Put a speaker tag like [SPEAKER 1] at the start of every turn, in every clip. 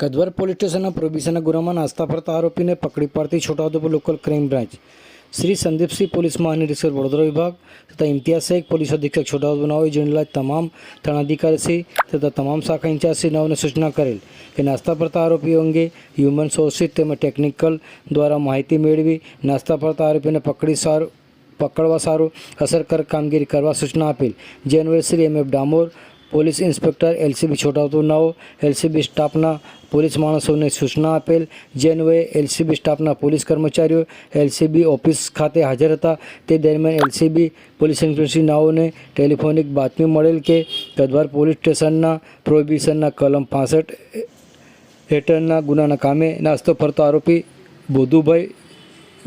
[SPEAKER 1] કદવાર police સ્ટેશનના પ્રોબિશનના ગુનામાં નાસ્તા ફરતા આરોપીને પકડી પાડતી Chhota Udepur local crime branch. Shri Sandeepsinh police મહાનિરીક્ષક Vadodara વિભાગ તથા ઇમ્તિયાઝ શેખ પોલીસ અધિક્ષક છોટાઉદેપુરના હોય જિલ્લા તમામ થાણાધિકારીશ્રી તથા તમામ શાખા ઇન્ચાર્જશ્રી નાઓને સૂચના કરેલ કે નાસ્તા ફરતા આરોપીઓ અંગે હ્યુમન સોર્સિસ તેમજ ટેકનિકલ દ્વારા માહિતી મેળવી નાસ્તા ફરતા આરોપીને પકડી સારું, પકડવા સારું અસરકારક કામગીરી કરવા સૂચના આપેલ. જે અન્વયે Shri M F Damor police inspector LCB Chhota Udepur નાઓ LCB સ્ટાફના પોલીસ માણસોને સૂચના આપેલ. જે અન્વયે એલસીબી સ્ટાફના પોલીસ કર્મચારીઓ, એલસીબી ઓફિસ ખાતે હાજર હતા. તે દરમિયાન એલસીબી પોલીસ ઇન્સ્પેક્ટર નાઓને ટેલિફોનિક બાતમી મળેલ કે ગદવાર પોલીસ સ્ટેશનના પ્રોહિબિશનના કલમ પાસઠ હેઠળના ગુનાના કામે નાસ્તો ફરતો આરોપી બોધુભાઈ,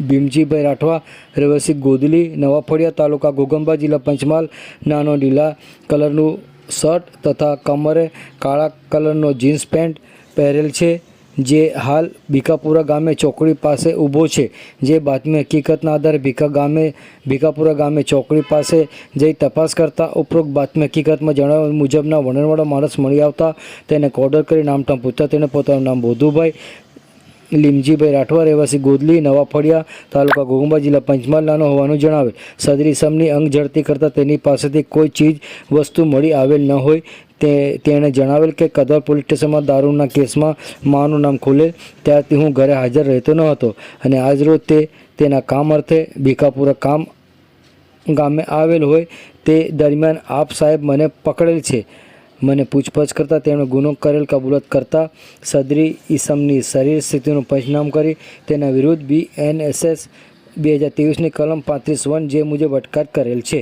[SPEAKER 1] ભીમજીભાઈ રાઠવા, રહેવાસી ગોદલી, નવાફળિયા તાલુકા ઘોગંબા જિલ્લા પંચમહાલ, નાનો લીલા કલરનું શર્ટ તથા કમરે કાળા કલરનો જીન્સ પેન્ટ પહેરેલ છે, જે હાલ ભીખાપુરા ગામે ચોકડી પાસે ઊભો છે. જે બાતમી હકીકતના આધારે ભીખા ગામે, ભીખાપુરા ગામે ચોકડી પાસે જઈ તપાસ કરતા ઉપરોક્ત બાતમી હકીકતમાં જણાવ્યા મુજબના વર્ણનવાળા માણસ મળી આવતા તેને કોર્ડર કરી નામઠામ પૂછતા તેને પોતાનું નામ બોધુભાઈ લીમજીભાઈ રાઠવા રહેવાસી ગોદલી, નવા ફળિયા, તાલુકા ઘોઘંબા જિલ્લા પંચમહાલનો હોવાનું જણાવે. સદરી સમની અંગ ઝડતી કરતાં તેની પાસેથી કોઈ ચીજ, વસ્તુ મળી આવેલ ન હોય તે, તેણે જણાવેલ કે કદર પોલીસ સ્ટેશનમાં દારૂના કેસમાં માનું નામ ખુલેલ. ત્યારથી હું ઘરે હાજર રહેતો ન હતો અને આજરોજ તે, તેના કામ અર્થે ભીખાપુરા કામ ગામે આવેલ હોય તે દરમિયાન આપ સાહેબ મને પકડેલ છે. મને પૂછપરછ કરતાં તેમણે ગુનો કરેલ કબૂલત કરતા સદરી ઈસમની શરીર સ્થિતિનું પંચનામ કરી તેના વિરુદ્ધ બી એન એસ એસ બે હજાર ત્રેવીસની કલમ પાંત્રીસ વન જે મુજબ અટકાયત કરેલ છે.